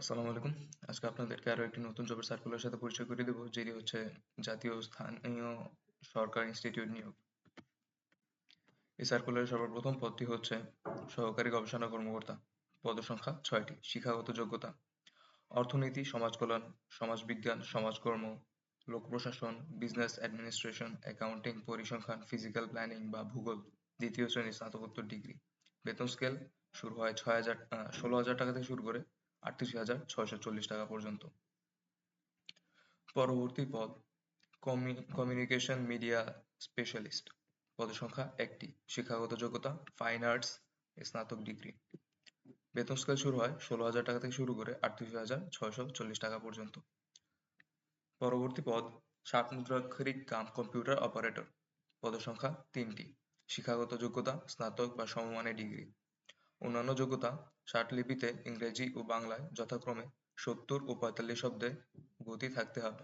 আসসালামু আলাইকুম। আজকে আপনাদেরকে আরও একটি নতুন জবের সার্কুলারের সাথে পরিচয় করে দেব, যেটি হচ্ছে জাতীয় স্থানীয় সরকার ইনস্টিটিউট নিয়োগ। এই সার্কুলারের সর্বপ্রথম পদটি হচ্ছে সহকারী গবেষণা কর্মকর্তা। পদসংখ্যা ছয়টি, শিক্ষাগত যোগ্যতা, অর্থনীতি, সমাজ কল্যাণ সমাজবিজ্ঞান সমাজকর্ম লোক প্রশাসন বিজনেস অ্যাডমিনিস্ট্রেশন অ্যাকাউন্টিং পরিসংখ্যান ফিজিক্যাল প্ল্যানিং বা ভূগোল। দ্বিতীয় শ্রেণির স্নাতকোত্তর ডিগ্রি বেতন স্কেল শুরু হয় ছয় হাজার ষোলো হাজার টাকা থেকে শুরু করে আটত্রিশ হাজার ছয়শো চল্লিশ টাকা পর্যন্ত। পরবর্তী পদ কমিউনিকেশন মিডিয়া স্পেশালিস্ট পদসংখ্যা একটি, শিক্ষাগত যোগ্যতা ফাইন আর্টস স্নাতক ডিগ্রি বেতন স্কেল শুরু হয় ষোলো হাজার টাকা থেকে শুরু করে আটত্রিশ হাজার ছয়শো চল্লিশ টাকা পর্যন্ত। পরবর্তী পদ ষাট মুদ্রাক্ষরিক কাম কম্পিউটার অপারেটর পদসংখ্যা তিনটি, শিক্ষাগত যোগ্যতা, স্নাতক বা সমমানের ডিগ্রি অন্যান্য যোগ্যতা লিপিতে ইংরেজি ও বাংলায় যথাক্রমে সত্তর ও পঁয়তাল্লিশ শব্দে গতি থাকতে হবে।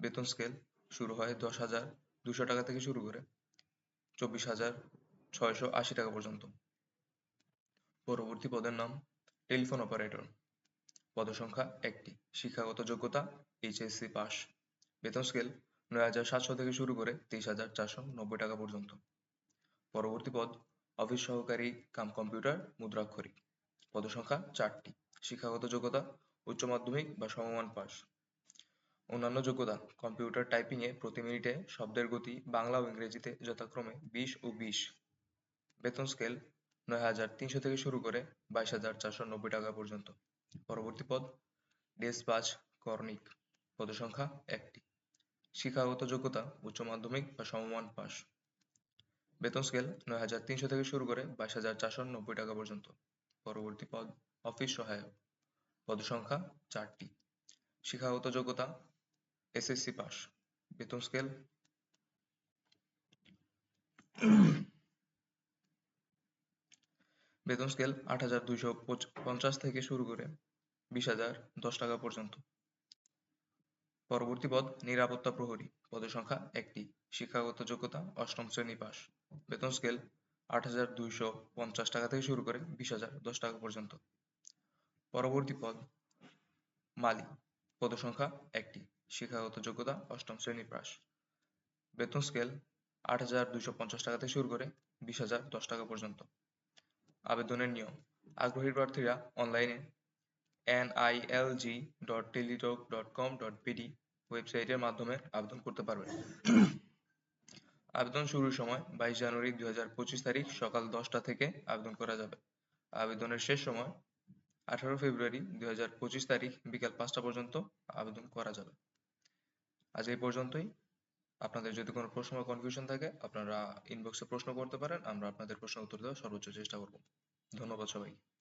বেতন স্কেল শুরু হয় দশ হাজার দুশো টাকা থেকে শুরু করে চব্বিশ হাজার ছয়শো আশি টাকা পর্যন্ত। পরবর্তী পদের নাম টেলিফোন অপারেটর পদসংখ্যা একটি, শিক্ষাগত যোগ্যতা এইচএসসি পাস বেতন স্কেল নয় হাজার সাতশো থেকে শুরু করে তেইশ হাজার চারশো নব্বই টাকা পর্যন্ত। পরবর্তী পদ অফিস সহকারী কাম কম্পিউটার মুদ্রাক্ষরিক পদসংখ্যা চারটি। শিক্ষাগত যোগ্যতা, উচ্চ মাধ্যমিক বা সমমান পাস অন্যান্য যোগ্যতা, কম্পিউটার টাইপিং এ প্রতি মিনিটে শব্দের গতি বাংলা ও ইংরেজিতে যথাক্রমে বিশ ও বিশ। বেতন স্কেল নয় হাজার তিনশো থেকে শুরু করে বাইশ হাজার চারশো নব্বই টাকা পর্যন্ত। পরবর্তী পদ, ডেসপাচ কর্নিক পদসংখ্যা একটি। শিক্ষাগত যোগ্যতা, উচ্চ মাধ্যমিক বা সমমান পাস বেতন স্কেল নয় হাজার তিনশো থেকে শুরু করে বাইশ হাজার চারশো নব্বই টাকা পর্যন্ত। পরবর্তী পদ অফিস সহায়ক। পদসংখ্যা চারটি। শিক্ষাগত যোগ্যতা এসএসসি পাস বেতন স্কেল বেতন স্কেল আট হাজার দুইশো পঞ্চাশ থেকে শুরু করে বিশ হাজার দশ টাকা পর্যন্ত। পরবর্তী পদ, নিরাপত্তা প্রহরী। পদের সংখ্যা একটি। শিক্ষাগত যোগ্যতা, অষ্টম শ্রেণি পাস বেতন স্কেল আট হাজার দুইশো পঞ্চাশ টাকা থেকে শুরু করে বিশ হাজার, দশ টাকা পর্যন্ত। পরবর্তী পদ, মালি। পদসংখ্যা একটি, শিক্ষাগত যোগ্যতা অষ্টম শ্রেণি পাস বেতন স্কেল আট হাজার দুইশো পঞ্চাশ টাকা থেকে শুরু করে বিশ হাজার, দশ টাকা পর্যন্ত। আবেদনের নিয়ম, আগ্রহী প্রার্থীরা অনলাইনে NILG dot Teletalk dot com dot BD ওয়েবসাইটের মাধ্যমে আবেদন করতে পারবেন। আবেদন শুরুর সময় বাইশ জানুয়ারি দুই হাজার পঁচিশ তারিখ সকাল দশটা থেকে আবেদন করা যাবে। আবেদনের শেষ সময় আঠারো ফেব্রুয়ারি দুই হাজার পঁচিশ তারিখ বিকাল পাঁচটা পর্যন্ত আবেদন করা যাবে। আজ এই পর্যন্তই। আপনাদের যদি কোনো প্রশ্ন বা কনফিউশন থাকে, আপনারা ইনবক্সে প্রশ্ন করতে পারেন, আমরা আপনাদের প্রশ্ন উত্তর দেওয়ার সর্বোচ্চ চেষ্টা করব। ধন্যবাদ সবাইকে।